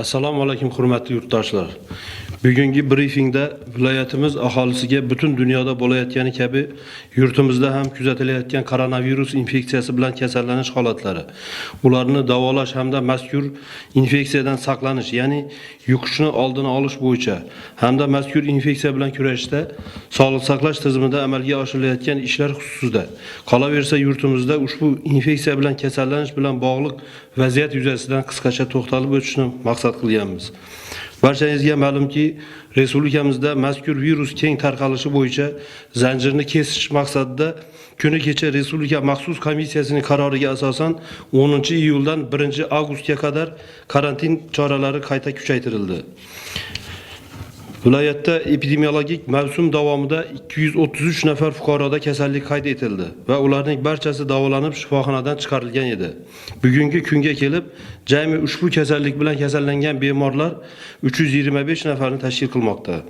Assalomu alaykum hurmatli yurtdoshlar. Bugungi brifingda viloyatimiz aholisiga butun dunyoda bo'layotgani kabi yurtimizda ham kuzatilayotgan koronavirus infeksiyasi bilan kasallanish holatlari, ularni davolash hamda mazkur infeksiyadan saqlanish, ya'ni yuqishni oldini olish bo'yicha hamda mazkur infeksiya bilan kurashishda sog'liqni saqlash tizimida amalga oshirilayotgan ishlar xususida qolaversa yurtimizda ushbu infeksiya bilan kasallanish bilan bog'liq vaziyat yuzasidan qisqacha to'xtalib o'tishni maqsad qilganmiz. Barchangizga ma'lumki, respublikamizda mazkur virus keng tarqalishi bo'yicha zanjirni kesish maqsadida kuni kecha respublika maxsus komissiyasining qaroriga asosan 10 iyuldan 1 avgustga qadar karantin choralari qayta kuchaytirildi. Viloyatda epidemiologik mavsum davomida 233 nafar fuqaroda kasallik qayd etildi va ularning barchasi davolanib shifoxonadan chiqarilgan edi. Bugungi kunga kelib, jami ushbu kasallik bilan kasallangan bemorlar 325 nafarni tashkil qilmoqda.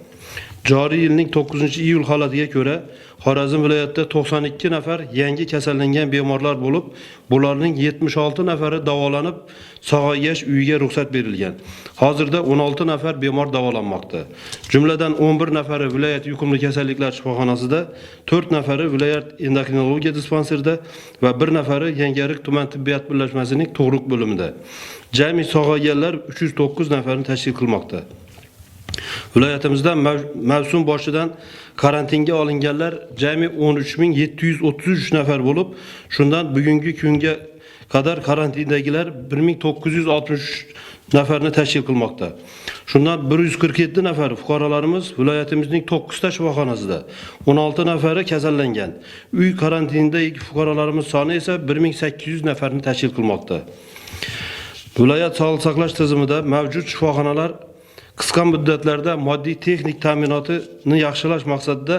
Joriy yilning 9 iyul holatiga ko'ra Xorazm viloyatida 92 nafar yangi kasallangan bemorlar bo'lib, bularning 76 nafari davolanib, sog'aygash uyiga ruxsat berilgan. Hozirda 16 nafar bemor davolanmoqda. Jumladan 11 nafari viloyat yuqumli kasalliklar shifoxonasida, 4 nafari viloyat endokrinologiya dispanserida va 1 nafari Yangiariq tuman tibbiyot birlashmasining tug'ruq bo'limida. Jami sog'ayganlar 309 nafarni tashkil qilmoqda. Viloyatimizda mav- mavsum boshidan karantinga olinganlar jami 13733 nafar bo'lib, shundan bugungi kunga qadar karantindagilar 1963 nafarni tashkil qilmoqda. Shundan 147 nafar fuqarolarimiz viloyatimizning 9 ta shifoxonasida, 16 nafari kasallangan. Uy karantinidagi fuqarolarimiz soni esa 1800 nafarni tashkil qilmoqda. Viloyat sog'liqni saqlash tizimida mavjud shifoxonalar qisqa muddatlarda moddiy texnik ta'minotini yaxshilash maqsadida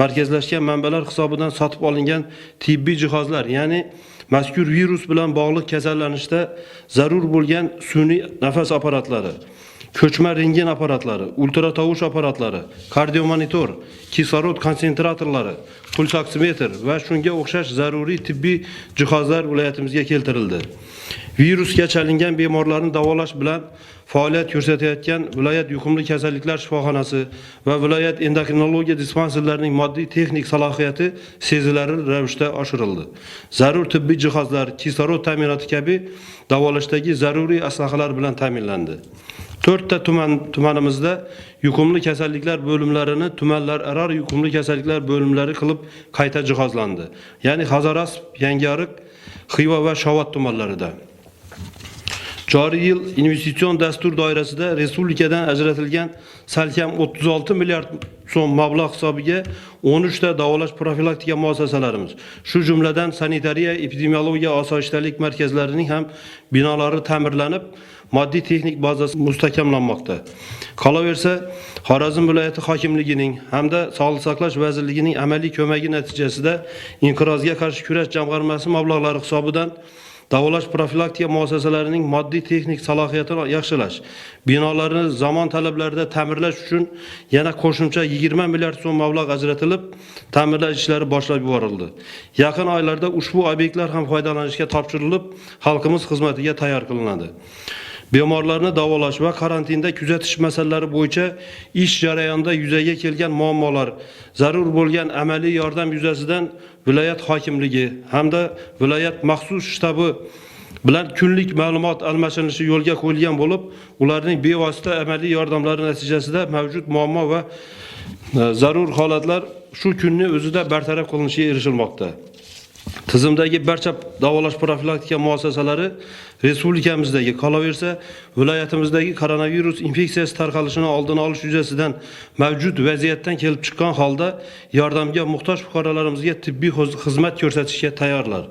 markazlashgan manbalar hisobidan sotib olingan tibbiy jihozlar, ya'ni mazkur virus bilan bog'liq kasallanishda zarur bo'lgan sun'iy nafas apparatlari, ko'chma rentgen apparatlari, ultratovush apparatlari, kardiomonitor, kislorod konsentratorlari, puls oksimetr va shunga o'xshash zaruriy tibbiy jihozlar viloyatimizga keltirildi. Virusga chalingan bemorlarni davolash bilan faoliyat ko'rsatayotgan viloyat yuqumli kasalliklar shifoxonasi va viloyat endokrinologiya dispanserlarining moddiy texnik salohiyati sezilarli ravishda oshirildi. Zarur tibbiy jihozlar, kislorod ta'minoti kabi davolashdagi zaruriy aslahalar bilan ta'minlandi. To'rtta tuman tumanimizda yuqumli kasalliklar bo'limlarini tumanlar aro yuqumli kasalliklar bo'limlari qilib qayta jihozlandi. Ya'ni Hazaras, Yangiariq, Xiva va Shovot tumanlarida. Joriy yil investitsion dastur doirasida respublikadan ajratilgan salkam 36 milliard so'm mablag' hisobiga 13 ta davolash profilaktika muassasalarimiz, shu jumladan sanitariya epidemiologiya osoyishtalik markazlarining ham binolari ta'mirlanib, moddiy texnik bazasi mustahkamlanmoqda. Qolaversa, Xorazm viloyati hokimligining hamda Sog'liqni saqlash vazirligining amaliy ko'magi natijasida inqirozga qarshi kurash jamg'armasi mablag'lari hisobidan davolash profilaktika muassasalarining moddiy texnik salohiyatini yaxshilash, binolarni zamon talablarida ta'mirlash uchun yana qo'shimcha 20 milliard so'm mablag' ajratilib, ta'mirlash ishlari boshlab yuborildi. Yaqin oylarda ushbu obyektlar ham foydalanishga topshirilib, xalqimiz xizmatiga tayyor qilinadi. Bemorlarni davolash va karantinda kuzatish masalalari bo'yicha ish jarayonida yuzaga kelgan muammolar, zarur bo'lgan amaliy yordam yuzasidan viloyat hokimligi hamda viloyat maxsus shtabi bilan kunlik ma'lumot almashinishi yo'lga qo'yilgan bo'lib, ularning bevosita amaliy yordamlari natijasida mavjud muammo va e, zarur holatlar shu kunni o'zida bartaraf qilinishiga erishilmoqda. Tizimdagi barcha davolash profilaktika muassasalari respublikamizdagi qolaversa viloyatimizdagi koronavirus infeksiyasi tarqalishini oldini olish yuzasidan mavjud vaziyatdan kelib chiqqan holda yordamga muhtoj fuqarolarimizga tibbiy xiz- xizmat ko'rsatishga tayyorlar.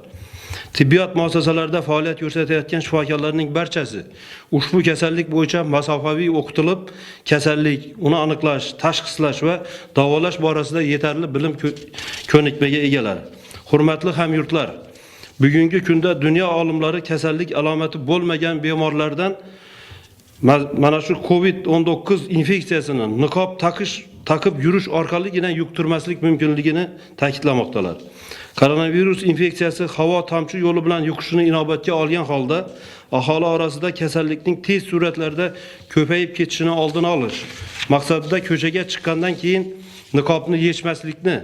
Tibbiyot muassasalarida faoliyat ko'rsatayotgan shifokorlarning barchasi ushbu kasallik bo'yicha masofaviy o'qitilib, kasallik, uni aniqlash, tashxislash va davolash borasida yetarli bilim ko- ko'nikmaga egalar. Hurmatli hamyurtlar, bugungi kunda dunyo olimlari kasallik alomati bo'lmagan bemorlardan ma- mana shu COVID-19 infeksiyasini niqob taqish taqib yurish orqaligina yuqtirmaslik mumkinligini ta'kidlamoqdalar. Koronavirus infeksiyasi havo tamchi yo'li bilan yuqishini inobatga olgan holda aholi orasida kasallikning tez sur'atlarda ko'payib ketishini oldini olish maqsadida ko'chaga chiqqandan keyin niqobni yechmaslikni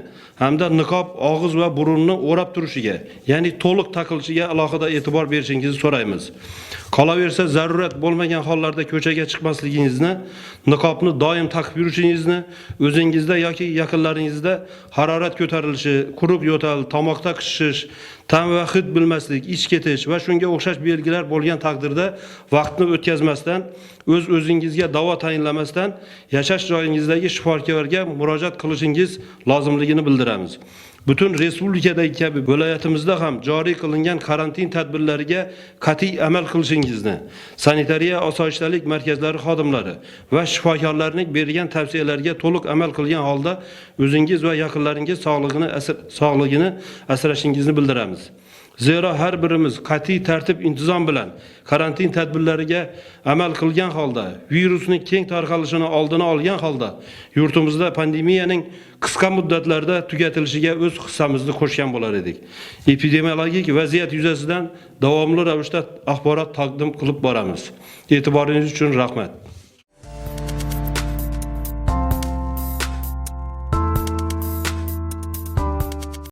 hamda niqob og'iz va burunni o'rab turishiga ya'ni to'liq taqilishiga alohida e'tibor berishingizni so'raymiz. Qolaversa zarurat bo'lmagan hollarda ko'chaga chiqmasligingizni niqobni doim taqib yurishingizni o'zingizda yoki yaqinlaringizda harorat ko'tarilishi quruq yo'tal tomoqda qishish ta'm va hid bilmaslik ich ketish va shunga o'xshash belgilar bo'lgan taqdirda vaqtni o'tkazmasdan o'z o'zingizga davo tayinlamasdan yashash joyingizdagi shifokorga murojaat qilishingiz lozimligini bildiramiz butun respublikadagi kabi viloyatimizda ham joriy qilingan karantin tadbirlariga qat'iy amal qilishingizni sanitariya osoyishtalik markazlari xodimlari va shifokorlarning bergan tavsiyalarga to'liq amal qilgan holda o'zingiz va yaqinlaringiz sog'lig'ini asr- sog'lig'ini asrashingizni bildiramiz Zero har birimiz qat'iy tartib intizom bilan karantin tadbirlariga amal qilgan holda virusning keng tarqalishini oldini olgan holda yurtimizda pandemiyaning qisqa muddatlarda tugatilishiga o'z hissamizni qo'shgan bo'lar edik. Epidemiologik vaziyat yuzasidan davomli ravishda axborot taqdim qilib boramiz. E'tiboringiz uchun rahmat.